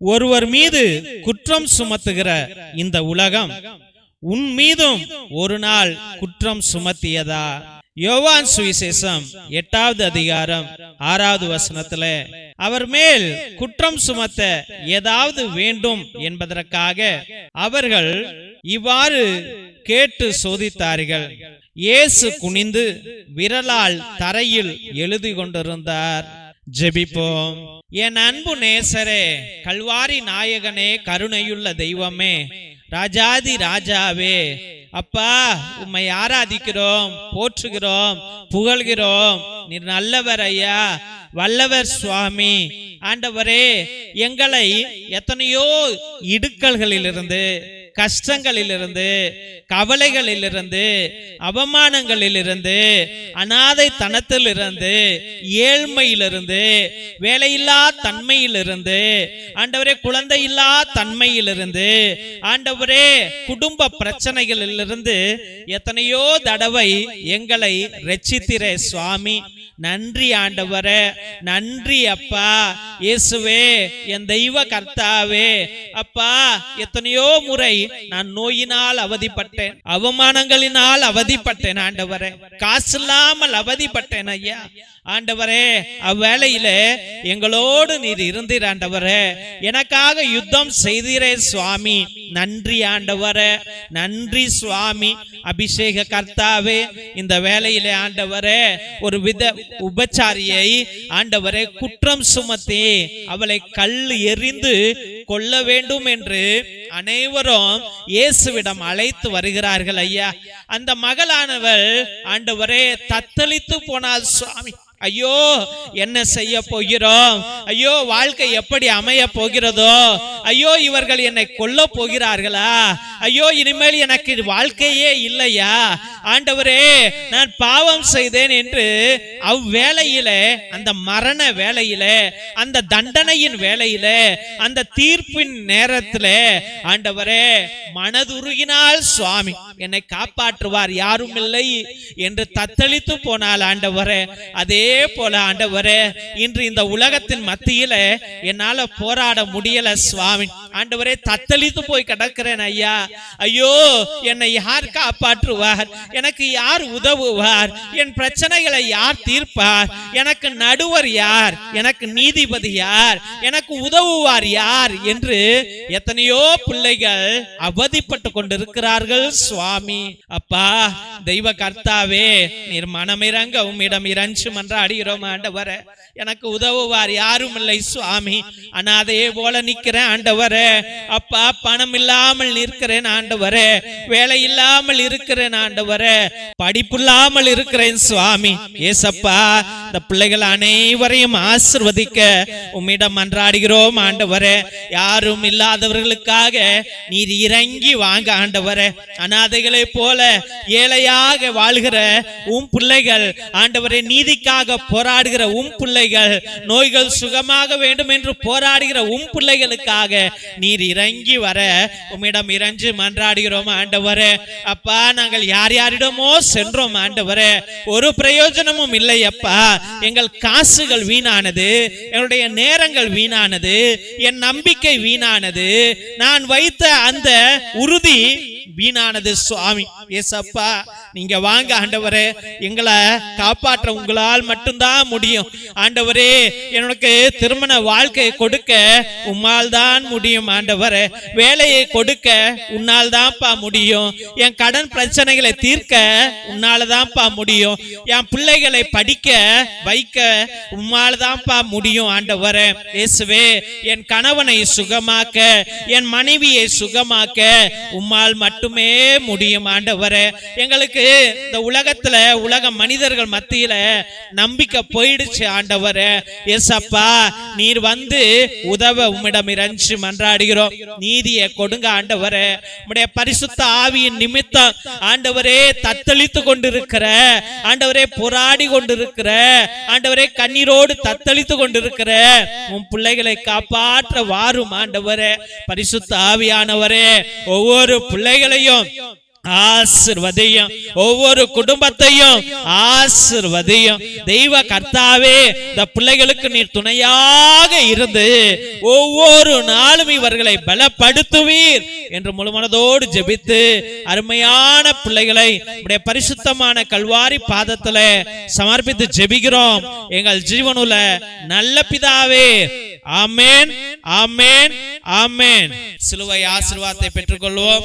ஒருவர் மீது குற்றம் சுமத்துகிற இந்த உலகம் உன் மீதும் ஒரு நாள் குற்றம் சுமத்தியதா? யோவான் சுவிசேஷம் எட்டாவது அதிகாரம் ஆறாவது வசனத்துல அவர் மேல் குற்றம் சுமத்த ஏதாவது வேண்டும் என்பதற்காக அவர்கள் இவ்வாறு கேட்டு சோதித்தார்கள். இயேசு குனிந்து விரலால் தரையில் எழுதி கொண்டிருந்தார் ஜெபிப்போம். என் அன்பு நேசரே கல்வாரி நாயகனே கருணையுள்ள தெய்வமே ராஜாதி ராஜாவே அப்பா உம்மை ஆராதிக்கிறோம் போற்றுகிறோம் புகழ்கிறோம். நீர் நல்லவர் ஐயா வல்லவர் சுவாமி. ஆண்டவரே எங்களை எத்தனையோ இடுக்கல்களிலிருந்து கஷ்டங்களிலிருந்து கவலைகளிலிருந்து அவமானங்களிலிருந்து அனாதைத்தனத்திலிருந்து ஏழ்மையிலிருந்து வேலையில்லா தன்மையிலிருந்து ஆண்டவரே குழந்தை இல்லா தன்மையிலிருந்து ஆண்டவரே குடும்ப பிரச்சனைகளிலிருந்து எத்தனையோ தடவை எங்களை ரட்சித்திரே சுவாமி. நன்றி ஆண்டவரே நன்றி அப்பா. இயேசுவே என் தெய்வ கர்த்தாவே. அப்பா எத்தனையோ முறை நான் நோயினால் அவதிப்பட்டேன் அவமானங்களினால் அவதிப்பட்டேன் ஆண்டவரே. காசு இல்லாமல் அவதிப்பட்டேன் ஐயா. ஆண்டவரே அவ்வேளையில எங்களோடு நீர் இருந்தீர் ஆண்டவரே. எனக்காக யுத்தம் செய்தீரே சுவாமி. நன்றி ஆண்டவரே நன்றி சுவாமி. அபிஷேக கர்த்தாவே இந்த வேலையில ஆண்டவரே ஒரு வித உபச்சாரியை ஆண்டவரே குற்றம் சுமத்தி அவளை கல் எறிந்து கொள்ள வேண்டும் என்று அனைவரும் இயேசுவிடம் அழைத்து வருகிறார்கள் ஐயா. அந்த மகளானவள் ஆண்டவரே தத்தளித்து போனாள் சுவாமி. ஐயோ என்ன செய்ய போகிறோம்? ஐயோ வாழ்க்கை எப்படி அமைய போகிறதோ? ஐயோ இவர்கள் என்னை கொல்ல போகிறார்களா? ஐயோ இனிமேல் எனக்கு வாழ்க்கையே இல்லையா? ஆண்டவரே நான் பாவம் செய்தேன் என்று அவ்வேளையில அந்த மரண வேலையில அந்த தண்டனையின் வேலையில அந்த தீர்ப்பின் நேரத்திலே ஆண்டவரே மனதுருகினால் சுவாமி என்னை காப்பாற்றுவார் யாரும் இல்லை என்று தத்தளித்து போனால் ஆண்டவரே அதே போல ஆண்டவரே இன்று இந்த உலகத்தின் மத்தியில என்னால போராட முடியல சுவாமி ஆண்டவரே தத்தளித்து போய் கிடக்கிறேன் ஐயா. ஐயோ என்னை யார் காப்பாற்றுவார்? எனக்கு யார் உதவுவார்? என் பிரச்சனைகளை யார் தீர்ப்பார்? எனக்கு நடுவர் யார்? எனக்கு நீதிபதி யார்? எனக்கு உதவுவார் யார்? என்று எத்தனையோ பிள்ளைகள் அவதிப்பட்டு கொண்டிருக்கிறார்கள் சுவாமி. அப்பா தெய்வ கர்த்தாவே நீர் மனமிறங்க உம்மிடம் இறஞ்சும் என்று அடிகிறோம் ஆண்டவரே. எனக்கு உதவுவார் யாரும் இல்லை சுவாமி. அனாதையே போல நிக்கிறேன் ஆண்டவரே. அப்பா பணம் இல்லாமல் நிற்கிறேன் ஆண்டவரே. வேலை இல்லாமல் இருக்கிறேன் ஆண்டவரே. படிப்பு இல்லாமல் இருக்கிறேன் சுவாமி. ஏசப்பா இந்த பிள்ளைகள் அனைவரையும் ஆசிர்வதிக்க உம்மிடம் மன்றாடுகிறோம் ஆண்டவரே. யாரும் இல்லாதவர்களுக்காக நீர் இறங்கி வாங்க ஆண்டவரே. அனாதைகளை போல ஏழையாக வாழ்கிற உம் பிள்ளைகள் ஆண்டவரே நீதிக்காக போராடுகிற உம் பிள்ளைகள் நோய்கள் சுகமாக வேண்டும் என்று போராடுகிற உம் பிள்ளைகளுக்காக நீர் இறங்கி வர உம்மிடம் இறஞ்சு மன்றாடுகிறோம் ஆண்டவரே. அப்பா நாங்கள் யார் யாரிடமோ சென்றோம் ஆண்டவரே. ஒரு பிரயோஜனமும் இல்லை அப்பா. எங்கள் காசுகள் வீணானது எங்களுடைய நேரங்கள் வீணானது என் நம்பிக்கை வீணானது. நான் வைத்த அந்த உறுதி வீணானது சுவாமி. ஏசப்பா நீங்க வாங்க ஆண்டவரே. எங்களை காப்பாற்ற உங்களால் மட்டும்தான் முடியும். ஆண்டவரே எனக்கு திருமண வாழ்க்கையை கொடுக்க உம்மால் தான் முடியும் ஆண்டவரே. வேலையை கொடுக்க உன்னால் தான்ப்பா முடியும். என் கடன் பிரச்சனைகளை தீர்க்க உன்னால தான்ப்பா முடியும். என் பிள்ளைகளை படிக்க வைக்க உம்மால தான்ப்பா முடியும் ஆண்டவரே. இயேசுவே என் கணவனை சுகமாக்க என் மனைவியை சுகமாக்க உம்மால் மட்டும் முடியும் ஆண்டவரே. எங்களுக்கு இந்த உலகத்துல உலக மனிதர்கள் மத்தியில நம்பிக்கை போயிடுச்சு ஆண்டவரே. எஸ்அப்பா நீர் வந்து உதவ உம்மிடம் இறஞ்சு மன்றாடுகிறோம். நீதியை கொடுங்க ஆண்டவரே. உடைய பரிசுத்த ஆவியின் நிமித்தம் ஆண்டவரே தத்தளித்து கொண்டிருக்கிற ஆண்டவரே போராடி கொண்டிருக்கிற ஆண்டவரே கண்ணீரோடு தத்தளித்து கொண்டிருக்கிற உன் பிள்ளைகளை காப்பாற்ற வாரும் ஆண்டவரே. பரிசுத்த ஆவியானவரே ஒவ்வொரு பிள்ளைகளையும் ஆசிர்வதையும் ஒவ்வொரு குடும்பத்தையும் ஆசிர்வதையும். தெய்வ கர்த்தாவே இந்த பிள்ளைகளுக்கு நீர் துணையாக இருந்து ஒவ்வொரு நாளும் இவர்களை பலப்படுத்துவீர் என்று முழுமனதோடு ஜெபித்து அருமையான பிள்ளைகளை உடைய பரிசுத்தமான கல்வாரி பாதத்துல சமர்ப்பித்து ஜெபிக்கிறோம். எங்கள் ஜீவனுல நல்ல பிதாவே ஆமேன் ஆமேன் ஆமேன். சிலுவை ஆசிர்வாதத்தை பெற்றுக்கொள்வோம்.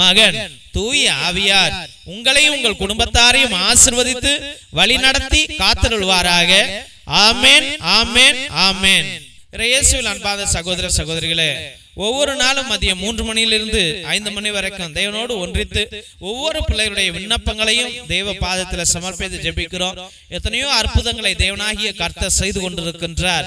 மகன் தூய ஆவியார். உங்களையும் உங்கள் குடும்பத்தாரையும் ஆசிர்வதித்து வழி நடத்தி காத்திருள்வாராக ஆமென் ஆமென் ஆமென் இயேசுவில் அன்பாத சகோதர சகோதரிகளே ஒவ்வொரு நாளும் மதியம் மூன்று மணியிலிருந்து ஐந்து மணி வரைக்கும் தேவனோடு ஒன்றித்து ஒவ்வொரு பிள்ளைகளுடைய விண்ணப்பங்களையும் தேவ பாதத்தில் சமர்ப்பித்து ஜெபிக்கிறோம். எத்தனையோ அற்புதங்களை தேவனாகிய கர்த்தர் செய்து கொண்டிருக்கின்றார்.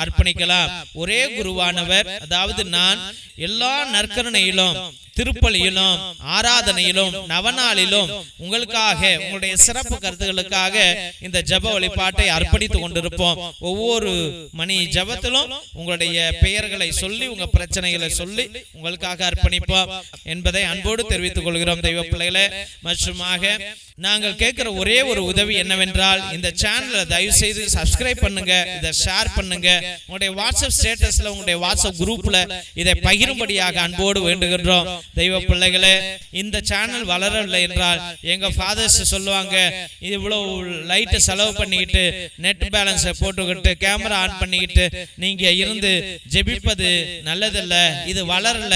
அர்ப்பணிக்கலாம். ஒரே குருவானவர் அதாவது நான் எல்லா நற்கருணையிலும் திருப்பலியிலும் ஆராதனையிலும் நவநாளிலும் உங்களுக்காக உங்களுடைய சிறப்பு கருத்துகளுக்காக இந்த ஜெப வழிபாட்டை அர்ப்பணித்துக் கொண்டிருப்போம். ஒவ்வொரு மணி ஜெபத்திலும் உங்களுடைய பெயர்களை சொல்லி உங்க பிரச்சனைகளை சொல்லி உங்களுக்காக அர்ப்பணிப்போம். என்பதை அன்போடு தெரிவித்துக் கொள்கிறோம் தெய்வ பிள்ளைகளே. மற்றுமாக நாங்கள் கேட்குற ஒரே ஒரு உதவி என்னவென்றால் இந்த சேனலை தயவு செய்து சப்ஸ்கிரைப் பண்ணுங்க இதை ஷேர் பண்ணுங்க. உங்களுடைய வாட்ஸ்அப் ஸ்டேட்டஸ்ல உங்களுடைய வாட்ஸ்அப் குரூப்ல இதை பகிரும்படியாக அன்போடு வேண்டுகின்றோம். தெய்வ பிள்ளைகளே இந்த சேனல் வளரவில்லை என்றால் எங்க ஃபாதர்ஸ் சொல்லுவாங்க இவ்வளவு லைட்டை செலவு பண்ணிக்கிட்டு நெட் பேலன்ஸை போட்டுக்கிட்டு கேமரா ஆன் பண்ணிக்கிட்டு நீங்க இருந்து ஜெபிப்பது நல்லதில்லை இது வளரல.